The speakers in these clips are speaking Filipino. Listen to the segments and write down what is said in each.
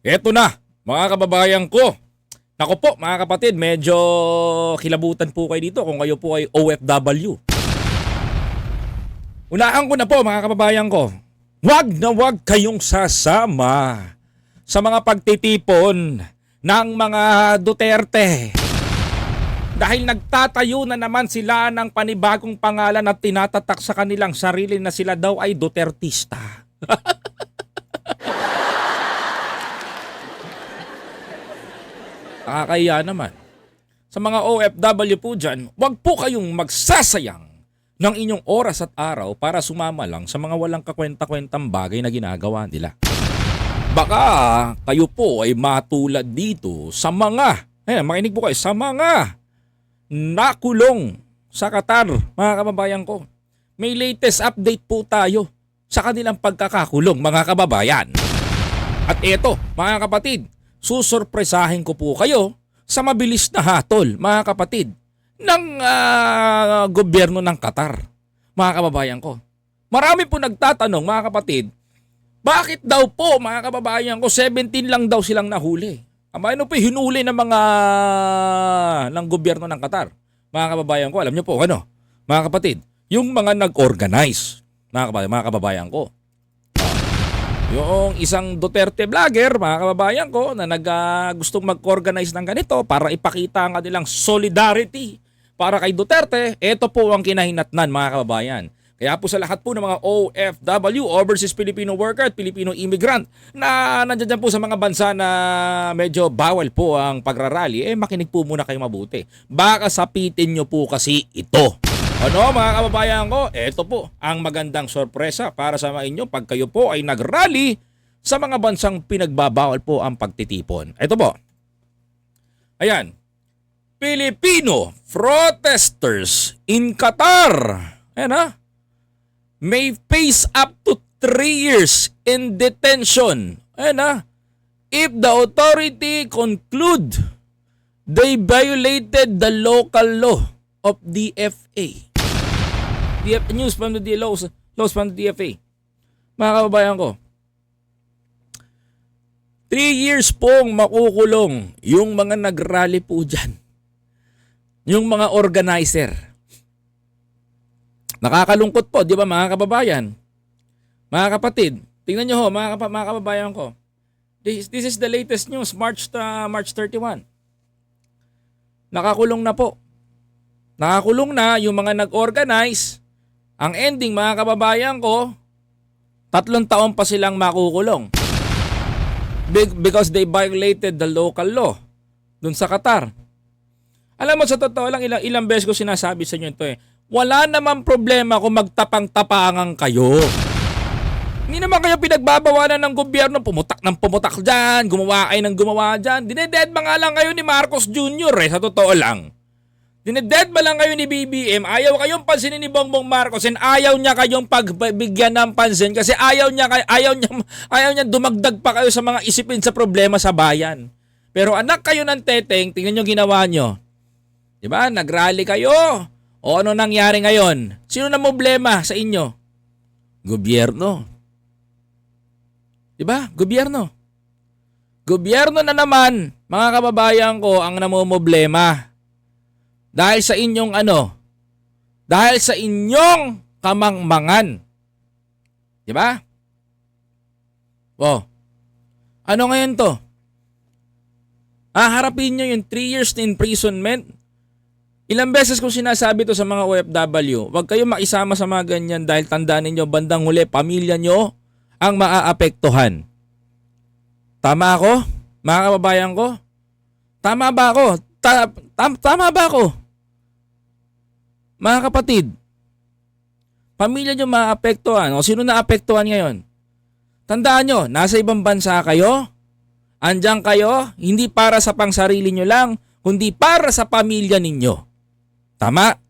Eto na, mga kababayan ko. Nako po, mga kapatid, medyo kilabutan po kayo dito kung kayo po ay OFW. Unahan ko na po, mga kababayan ko. Huwag na huwag kayong sasama sa mga pagtitipon ng mga Duterte. Dahil nagtatayo na naman sila ng panibagong pangalan at tinatatak sa kanilang sarili na sila daw ay Dutertista. Nakakaya naman. Sa mga OFW po dyan, huwag po kayong magsasayang ng inyong oras at araw para sumama lang sa mga walang kakwenta-kwentang bagay na ginagawa nila. Baka kayo po ay matulad dito sa mga, eh, makinig po kayo, sa mga nakulong sa Qatar, mga kababayan ko. May latest update po tayo sa kanilang pagkakakulong, mga kababayan. At eto, mga kapatid, susurpresahin ko po kayo sa mabilis na hatol, mga kapatid, ng ah, gobyerno ng Qatar, mga kababayan ko. Marami po nagtatanong, mga kapatid, bakit daw po, mga kababayan ko, 17 lang daw silang nahuli? Aba, ano po hinuli ng mga ng gobyerno ng Qatar? Mga kababayan ko, alam niyo po ano? Mga kapatid, yung mga nag-organize, mga kababayan, mga kababayan ko. Yung isang Duterte vlogger, mga kababayan ko, na nag, gustong mag-organize ng ganito para ipakita ang kanilang solidarity para kay Duterte, ito po ang kinahinatnan mga kababayan. Kaya po sa lahat po ng mga OFW, Overseas Filipino Worker at Filipino Immigrant na nandiyan po sa mga bansa na medyo bawal po ang pagrarally, eh makinig po muna kayo mabuti. Baka sapitin nyo po kasi ito. Ano mga kababayan ko, ito po ang magandang sorpresa para sa mga inyo pag kayo po ay nagrally sa mga bansang pinagbabawal po ang pagtitipon. Ito po. Ayan. Filipino protesters in Qatar. Ayan ha. May face up to 3 years in detention. Ayan ha. If the authority conclude they violated the local law of DFA. DF, news from the laws, laws from the DFA. Mga kababayan ko, 3 years pong makukulong yung mga nagrally po dyan. Yung mga organizer. Nakakalungkot po, di ba mga kababayan? Mga kapatid, tingnan nyo ho, mga, kapa- mga kababayan ko. This, this is the latest news, March, ta- March 31. Nakakulong na po. Nakakulong na yung mga nag-organize. Ang ending, mga kababayan ko, tatlong taon pa silang makukulong. Be- because they violated the local law dun sa Qatar. Alam mo, sa totoo lang, ilang, ilang beses ko sinasabi sa inyo ito eh. Wala naman problema kung magtapang-tapangan kayo. Hindi naman kayo pinagbabawalan ng gobyerno, pumutak ng pumutak dyan, gumawa kayo ng gumawa dyan. Dinededma nga lang kayo ni Marcos Jr. eh, sa totoo lang. Dinededma lang kayo ni BBM, ayaw kayong pansinin ni Bongbong Marcos and ayaw niya kayong pagbigyan ng pansin kasi ayaw niya, ayaw niya, ayaw niya dumagdag pa kayo sa mga isipin sa problema sa bayan. Pero anak kayo ng teteng, tingnan niyo ginawa niyo. Di ba? Nagrally kayo. O ano nangyari ngayon? Sino na problema sa inyo? Gobyerno. Di ba? Gobyerno. Gobyerno na naman, mga kababayan ko, ang namumblema. Dahil sa inyong ano? Dahil sa inyong kamangmangan. Di ba? Oh. Ano ngayon to? Ah, harapin nyo yung 3 years na imprisonment. Ilang beses ko sinasabi to sa mga OFW, huwag kayong makisama sa mga ganyan dahil tandaan ninyo bandang huli, pamilya nyo ang maaapektuhan. Tama ako? Mga kababayan ko? Tama ba ako? Ta- tam- tama ba ako? Mga kapatid, pamilya nyo maaapektuhan. O sino naapektuhan ngayon? Tandaan nyo, nasa ibang bansa kayo, andyan kayo, hindi para sa pangsarili nyo lang, kundi para sa pamilya ninyo. Tama?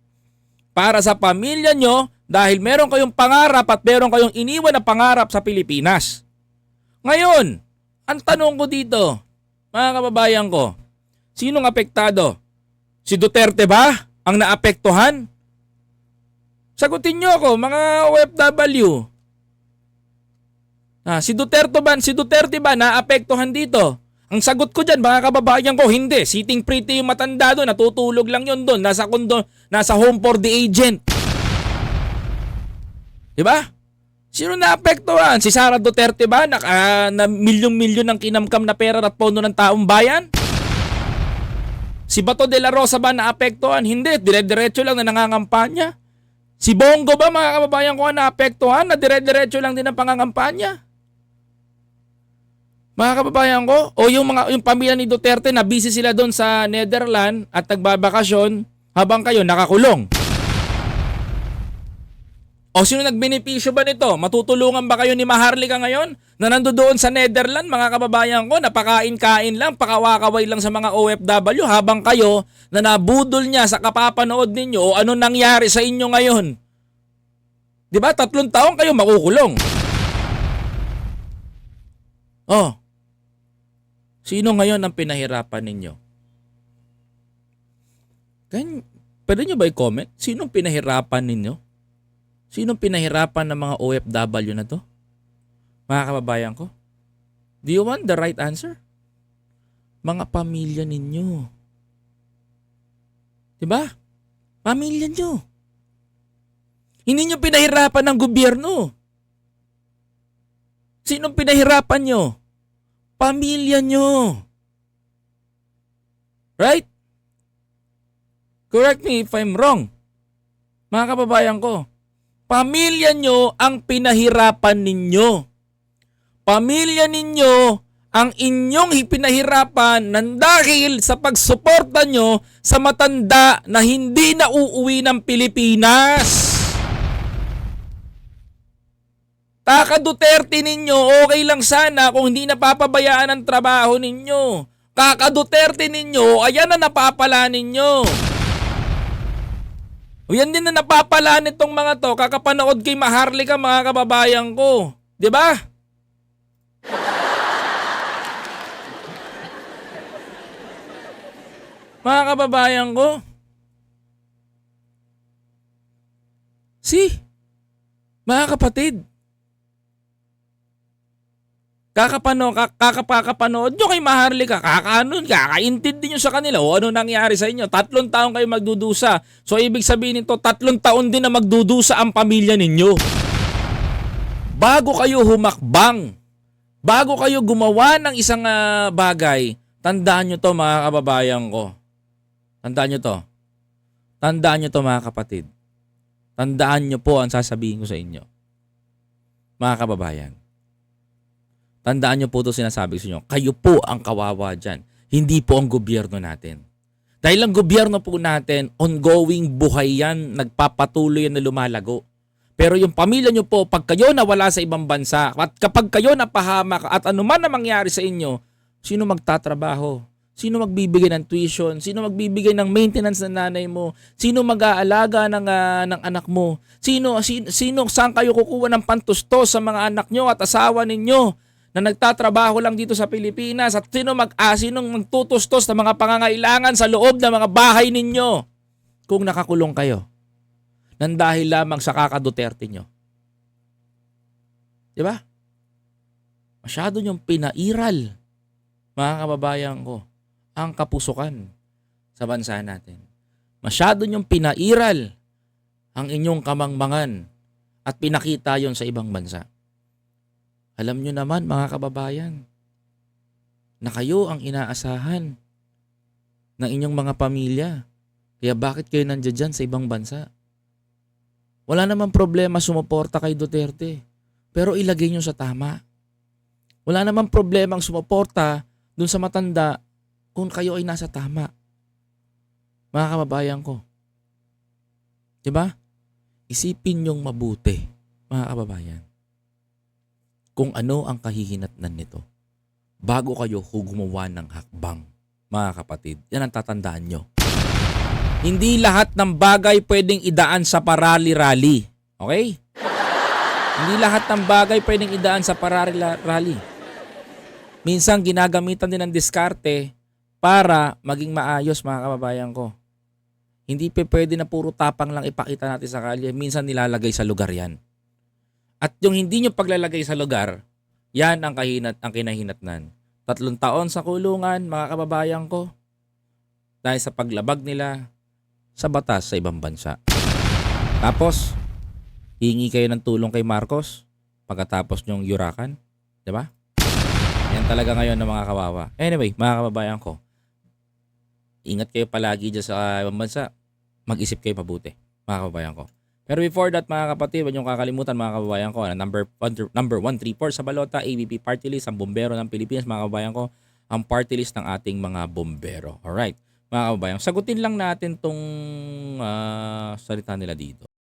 Para sa pamilya nyo dahil meron kayong pangarap at meron kayong iniwan na pangarap sa Pilipinas. Ngayon, ang tanong ko dito, mga kababayan ko, sinong apektado? Si Duterte ba ang naapektuhan? Sagutin nyo ako, mga OFW. Ah, si Duterte ba, si Duterte ba naapektuhan dito? Ang sagot ko diyan, mga kababayan ko, hindi. Sitting pretty yung matanda doon, natutulog lang yon doon, nasa kondo, nasa home for the agent. 'Di ba? Sino naapektuhan? Si Sara Duterte ba na, ah, na milyong-milyon ng kinamkam na pera at pondo ng taong bayan? Si Bato de la Rosa ba naapektuhan? Hindi, dire-diretso lang na nangangampanya. Si Bongo ba mga kababayan ko na naapektuhan na dire-diretso lang din ang pangangampanya? Mga kababayan ko, o yung mga yung pamilya ni Duterte na busy sila doon sa Netherlands at nagbabakasyon habang kayo nakakulong. O sino nagbenepisyo ba nito? Matutulungan ba kayo ni Maharlika ngayon? Na nando doon sa Netherlands, mga kababayan ko, napakain-kain lang, pakawakaway lang sa mga OFW habang kayo na nabudol niya sa kapapanood ninyo o ano nangyari sa inyo ngayon. 'Di ba? Tatlong taon kayo makukulong. Oh. Sino ngayon ang pinahirapan ninyo? Kan, pwede nyo ba i-comment? Sino ang pinahirapan ninyo? Sino ang pinahirapan ng mga OFW na to? Mga kababayan ko? Do you want the right answer? Mga pamilya ninyo. Diba? Pamilya nyo. Hindi nyo pinahirapan ng gobyerno. Sinong pinahirapan nyo? Pamilya nyo. Right? Correct me if I'm wrong. Mga kababayan ko, pamilya nyo ang pinahirapan ninyo. Pamilya ninyo ang inyong pinahirapan ng dahil sa pagsuporta nyo sa matanda na hindi na uuwi ng Pilipinas. Taka Duterte ninyo, okay lang sana kung hindi napapabayaan ang trabaho ninyo. Kaka Duterte ninyo, ayan na napapala ninyo. O yan din na napapala nitong mga to, kakapanood kay Maharlika mga kababayan ko. ba? Mga kababayan ko. Si, mga kapatid, kakapano, kakapakapanood nyo kay Maharlika, kakaano, kakaintindi nyo sa kanila o ano nangyari sa inyo. Tatlong taon kayo magdudusa. So ibig sabihin nito, tatlong taon din na magdudusa ang pamilya ninyo. Bago kayo humakbang, bago kayo gumawa ng isang ah, bagay, tandaan nyo to mga kababayan ko. Tandaan nyo to. Tandaan nyo to mga kapatid. Tandaan nyo po ang sasabihin ko sa inyo. Mga kababayan. Tandaan nyo po ito sinasabi ko sa inyo. Kayo po ang kawawa dyan. Hindi po ang gobyerno natin. Dahil ang gobyerno po natin, ongoing buhay yan, nagpapatuloy yan na lumalago. Pero yung pamilya nyo po, pag kayo nawala sa ibang bansa, at kapag kayo napahamak at anuman na mangyari sa inyo, sino magtatrabaho? Sino magbibigay ng tuition? Sino magbibigay ng maintenance ng nanay mo? Sino mag-aalaga ng, ah, ng anak mo? Sino, sino, sino, saan kayo kukuha ng pantustos sa mga anak nyo at asawa ninyo na nagtatrabaho lang dito sa Pilipinas? At sino mag, ah, magtutustos ng mga pangangailangan sa loob ng mga bahay ninyo kung nakakulong kayo? Nang dahil lamang sa kakaduterte nyo. Di ba? Masyado nyong pinairal, mga kababayan ko, ang kapusukan sa bansa natin. Masyado nyong pinairal ang inyong kamangmangan at pinakita yon sa ibang bansa. Alam nyo naman mga kababayan, na kayo ang inaasahan ng inyong mga pamilya. Kaya bakit kayo nandiyan dyan sa ibang bansa? Wala namang problema sumuporta kay Duterte. Pero ilagay nyo sa tama. Wala namang problema ang sumuporta dun sa matanda kung kayo ay nasa tama. Mga kababayan ko. 'Di ba? Isipin nyong mabuti, mga kababayan. Kung ano ang kahihinatnan nito bago kayo gumawa ng hakbang, mga kapatid. Yan ang tatandaan nyo. Hindi lahat ng bagay pwedeng idaan sa parali-rally. Okay? Hindi lahat ng bagay pwedeng idaan sa parali-rally. Minsan ginagamitan din ng diskarte para maging maayos mga kababayan ko. Hindi pa pwede na puro tapang lang ipakita natin sa kalye. Minsan nilalagay sa lugar yan. At yung hindi nyo paglalagay sa lugar, Yan ang kahinat ang kinahinatnan. Tatlong taon sa kulungan, mga kababayan ko. Dahil sa paglabag nila sa batas sa ibang bansa. Tapos, hingi kayo ng tulong kay Marcos pagkatapos nyong yurakan. ba? Yan talaga ngayon ng mga kawawa. Anyway, mga kababayan ko, ingat kayo palagi dyan sa ibang bansa. Mag-isip kayo mabuti, mga kababayan ko. Pero before that, mga kapatid, huwag niyong kakalimutan, mga kababayan ko, number, number 134 sa balota, ABP Party List, ang bombero ng Pilipinas, mga kababayan ko, ang party list ng ating mga bombero. Alright, mga kababayan, sagutin lang natin tong ah, salita nila dito.